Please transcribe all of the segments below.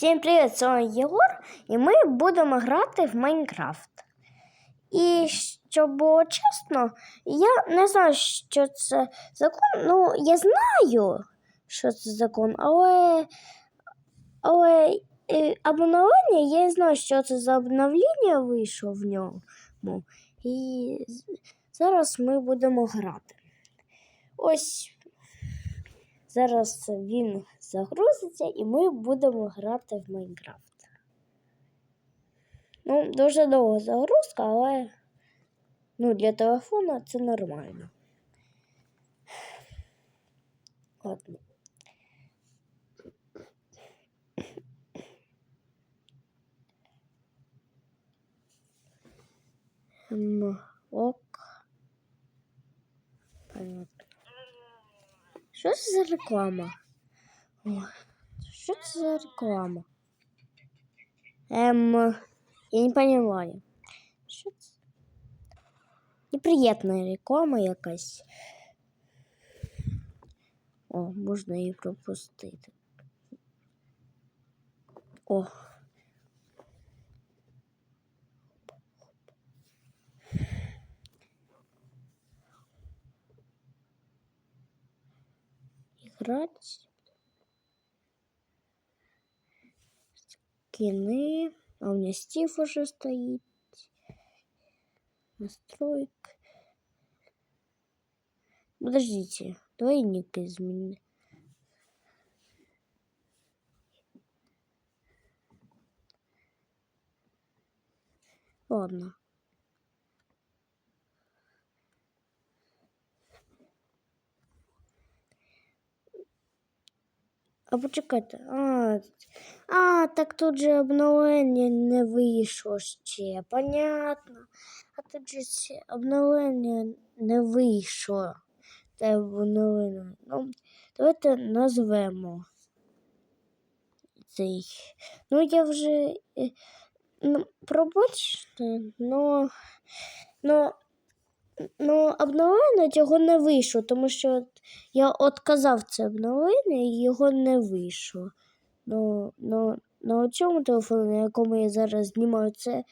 Всім привіт! З вами Єгор, і ми будемо грати в Майнкрафт. І щоб було чесно, я не знаю, що це закон. Ну, я знаю, що це закон, але, але е, обновлення, я не знаю, що це за обновлення вийшло в ньому. І зараз ми будемо грати. Ось Зараз він загрузиться і ми будемо грати в Майнкрафт. Ну, дуже довга загрузка, але ну, для телефона це нормально. Ладно. Ок. Понятно. Що це за реклама? О, що це за реклама? Ем, я не понимаю. Що це? Неприємна реклама якась. О, можна її пропустити. О. Играть. Скины. А у меня Стив уже стоит. Настроек. Подождите. Двойник изменить. Ладно. А почекайте. А, а, так тут же обновлення не вийшло ще. Понятно. А тут же обновлення не вийшло. Те обновлення. Ну, давайте назвемо цей. Ну, я вже. е, Ну, пробачте, но, но, но обновлення цього не вийшло, тому що я отказав це обновлення і його не вийшло. Ну, ну, на цьому телефоні, на якому я зараз знімаю це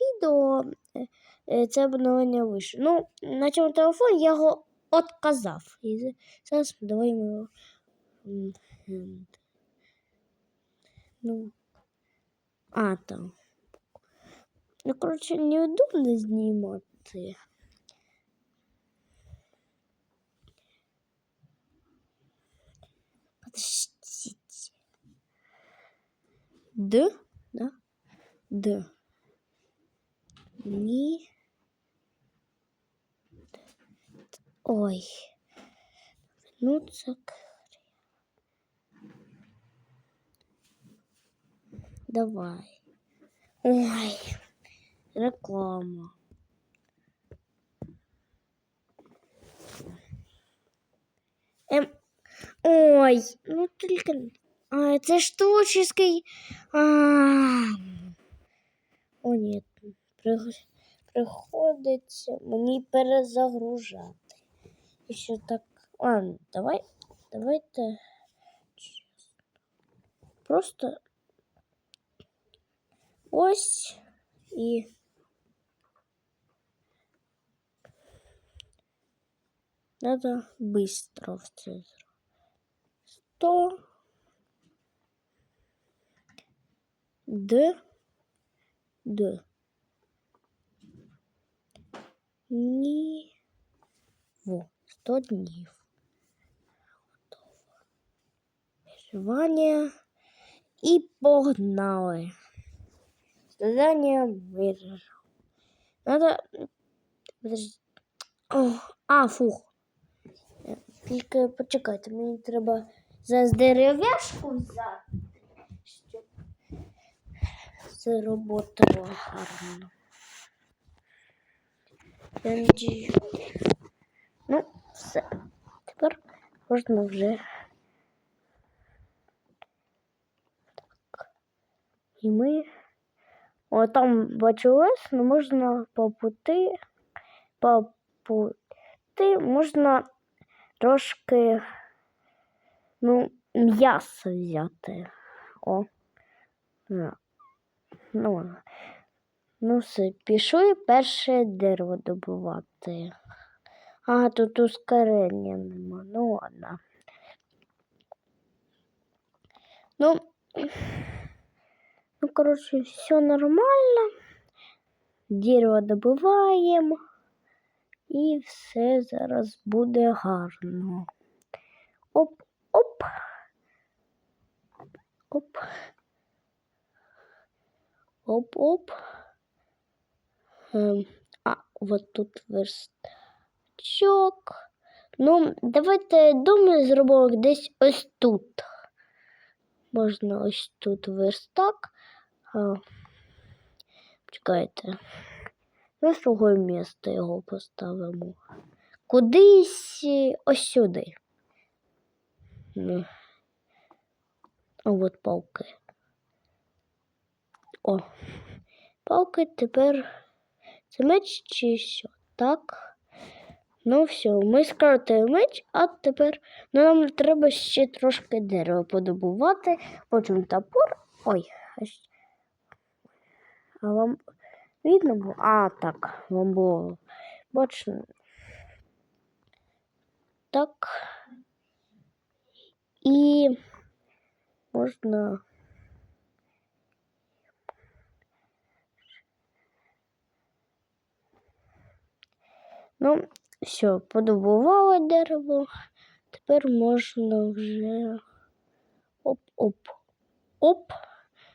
відео, е, е, це обновлення вийшло. Ну, на цьому телефоні я його отказав. І за- зараз давай його. Ну, а, там. Ну, коротше, неудобно знімати. Д, да? Д. Ни. Ой. Вернуться к... Давай. Ой. Реклама. Ем, ой, ну тільки. А, це ж творческий. А, о, ні. При- Приходиться мені перезагружати. І що так. Ладно, давай. Давайте. чесно. Просто ось і. Надо быстро в це зробити. Сто. Д. Д. Ні. Во. Сто днів. Готово. Виживання. І погнали. Задання вижив. Надо. Подожди. А, фух. Тільки почекайте, мені треба зараз дерев'яшку взяти, це роботало гарно. Я надію. Ну, все. Тепер можна вже. Так. І ми. О, там бачу ну можна по пути. По пути можна трошки ну, м'ясо взяти. О, А, Ну, ну все, пішли перше дерево добувати. А, тут ускорення нема. Ну ладно. Ну, ну, короче, все нормально. Дерево добиваємо. І все зараз буде гарно. Оп, оп. Оп. Оп-оп. Ем, а, вот тут верстачок. Ну, давайте думаю, зробимо десь ось тут. Можна ось тут верстак. А, чекайте. На друге місце його поставимо. Кудись е, ось сюди. А от палки. О, палки тепер це меч чи що? Так. Ну все, ми скоротили меч, а тепер ну, нам треба ще трошки дерева подобувати, потім топор. Ой, а вам видно було? А, так, вам було бачно. Так. І можна. Ну, все, подобували дерево. Тепер можна вже. Оп-оп. Оп.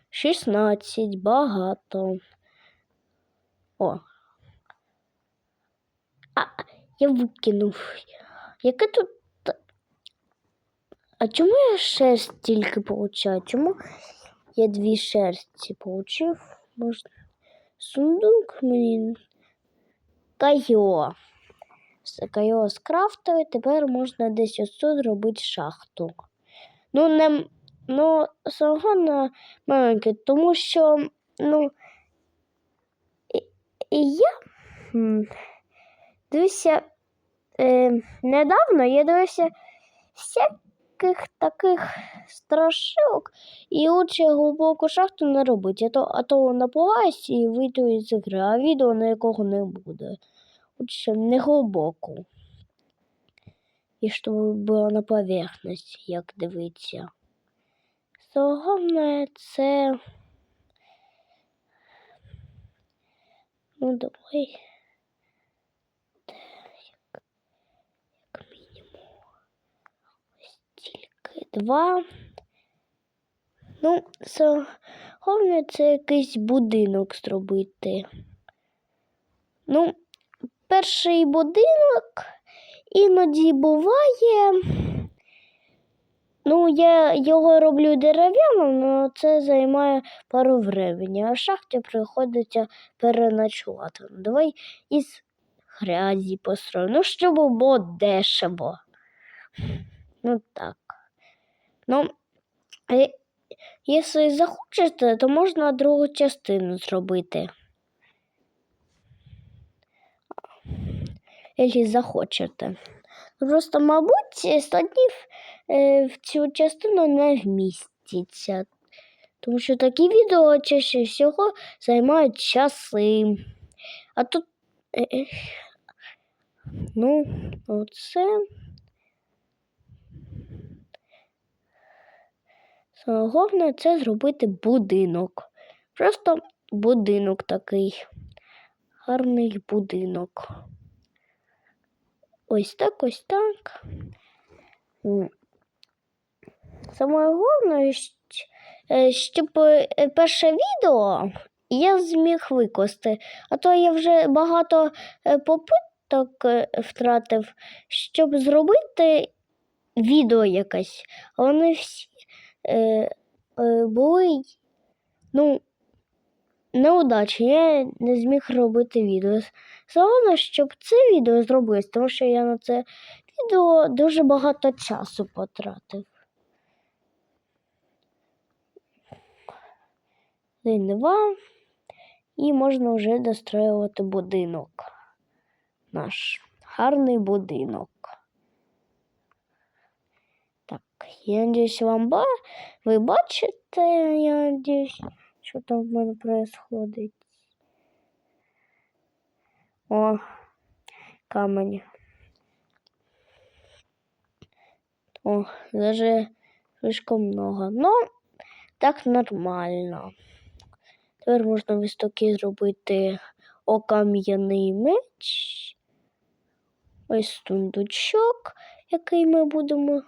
16, багато. О. А, я викинув. Яке тут. А чому я шерсть тільки получаю? Чому я дві шерсті получив? Можна. Сундук мені. Кайо. Все, Кайо скрафтили, тепер можна десь ось тут зробити шахту. Ну, не, ну, самого на маленький, тому що, ну, і, я м, дивився е, недавно, я дивився всяких таких страшилок, і лучше глибоку шахту не робити, а то, а то напугаюсь і вийду із гри, а відео на якого не буде. Лучше не глибоку. І щоб було на поверхності, як дивиться. Головне це. Ну, давай. Та, Як, як мінімум. Ось тільки два. Ну, це, головне це якийсь будинок зробити. Ну, перший будинок іноді буває. Ну, я його роблю дерев'яним, але це займає пару времени, а шахті приходиться переночувати. Ну, Давай із грязі построю. Ну, щоб було дешево. Ну так. Ну, е, якщо захочете, то можна другу частину зробити. Якщо захочете. Просто, мабуть, 100 днів е, в цю частину не вміститься. Тому що такі відео чаще всього займають часи. А тут. е, е, Ну, оце. Саме Головне це зробити будинок. Просто будинок такий. Гарний будинок. Ось так, ось так. Саме головне, е, щоб е, перше відео я зміг викласти, а то я вже багато е, попиток втратив, щоб зробити відео якесь. Вони всі були ну, неудачі. Я не зміг робити відео. Головне, щоб це відео зробилось, тому що я на це відео дуже багато часу потратив. Два. І можна вже достроювати будинок. Наш гарний будинок. Так, Я надіюсь, вам ба... ви бачите, я надіюсь, що там в мене происходить. О, камень. О, даже слишком много. Ну, так нормально. Тепер можна високі зробити окам'яний меч. Ось сундучок, який ми будемо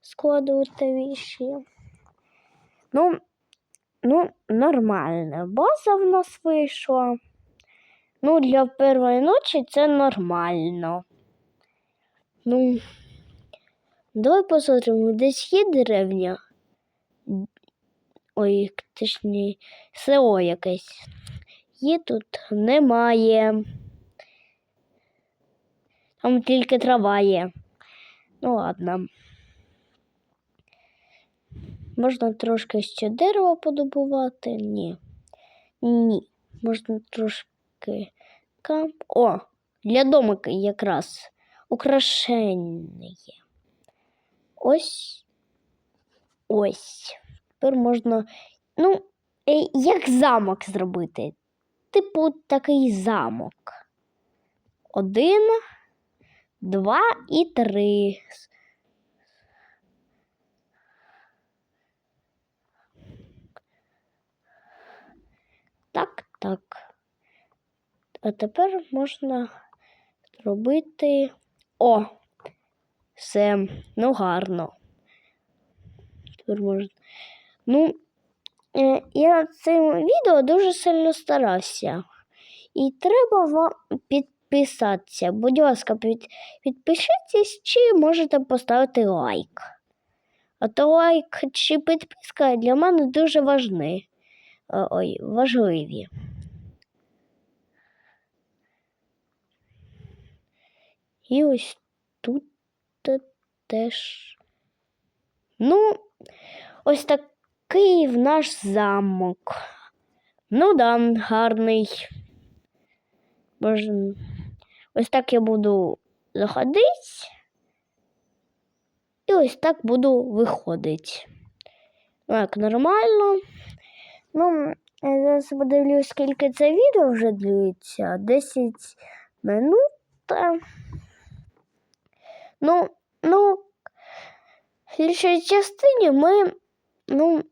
складувати віші. Ну, ну, нормальна база в нас вийшла. Ну, для першої ночі це нормально. Ну, давай посмотримо, десь є деревня. Ой, точніше, село якесь. Є тут немає. Там тільки трава є. Ну ладно. Можна трошки ще дерева подобувати? Ні. Ні. Можна трошки кам. О, для домика якраз украшення. Ось. Ось. Тепер можна. Ну, е, як замок зробити? Типу такий замок. Один, два і три. Так. А тепер можна зробити. О! Все, ну гарно. Тепер можна. Ну, е, я над цим відео дуже сильно старався. І треба вам підписатися. Будь ласка, під, підпишіться чи можете поставити лайк. А то лайк чи підписка для мене дуже важні. Е, Ой, важливі. І ось тут теж. Ну, ось такий в наш замок. Ну да, гарний. Боже, ось так я буду заходити. І ось так буду виходити. Ну, як нормально. Ну, я зараз подивлюсь, скільки це відео вже длиться. 10 минут. Ну, ну, в слідчій частині ми, ну,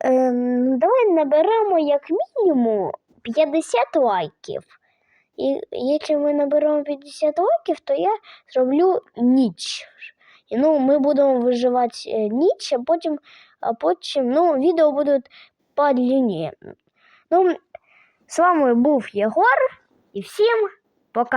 ем, давай наберемо як мінімум 50 лайків. І якщо ми наберемо 50 лайків, то я зроблю ніч. І, ну, ми будемо виживати е, ніч, а потім, а потім ну, відео будуть подлиннее. Ну, з вами був Єгор і всім пока.